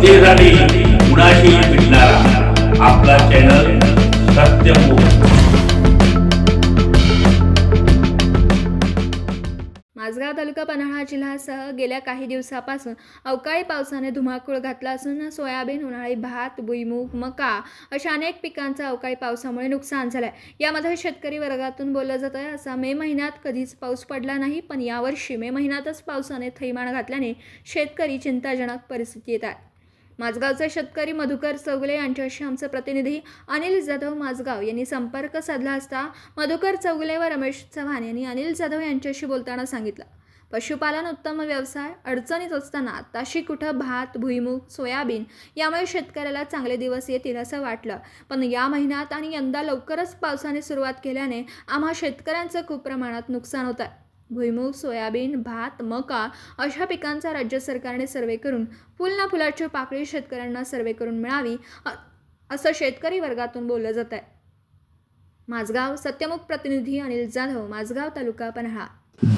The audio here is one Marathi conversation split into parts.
जनतेसाठी कुणाशी भेटणारा आपला चॅनल सत्यमुख माझगाव तालुका पन्हाळा जिल्ह्यासह गेल्या काही दिवसापासून अवकाळी पावसाने धुमाकूळ घातला असून सोयाबीन उन्हाळी भात भुईमूग मका अशा अनेक पिकांचं अवकाळी पावसामुळे नुकसान झालं आहे यामध्ये शेतकरी वर्गातून बोललं जात आहे असा मे महिन्यात कधीच पाऊस पडला नाही पण यावर्षी मे महिन्यातच पावसाने थैमान घातल्याने शेतकरी चिंताजनक परिस्थिती येत आहे माझगावचे शेतकरी मधुकर चौगले यांच्याशी आमचे प्रतिनिधी अनिल जाधव माझगाव यांनी संपर्क साधला असता मधुकर चौगले व रमेश चव्हाण यांनी अनिल जाधव यांच्याशी बोलताना सांगितलं. पशुपालन उत्तम व्यवसाय अडचणीत असताना आताशी कुठं भात भुईमूग सोयाबीन यामुळे शेतकऱ्याला चांगले दिवस येतील असं वाटलं. पण या महिन्यात आणि यंदा लवकरच पावसाने सुरुवात केल्याने आम्हा शेतकऱ्यांचं खूप प्रमाणात नुकसान होत आहे भुईमूग सोयाबीन भात मका अशा पिकांचा राज्य सरकारने सर्वे करून फुल ना फुलाची पाकळी शेतकऱ्यांना सर्वे करून मिळावी असं शेतकरी वर्गातून बोललं जात आहे. माझगाव सत्यमुख प्रतिनिधी अनिल जाधव माझगाव तालुका पन्हाळा.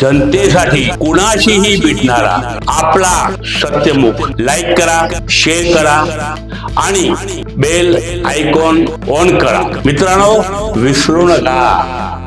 जनतेसाठी कुणाशीही भेटणारा आपला सत्यमुख. लाईक करा शेअर करा आणि बेल आयकॉन ऑन करा. मित्रांनो विसरू नका.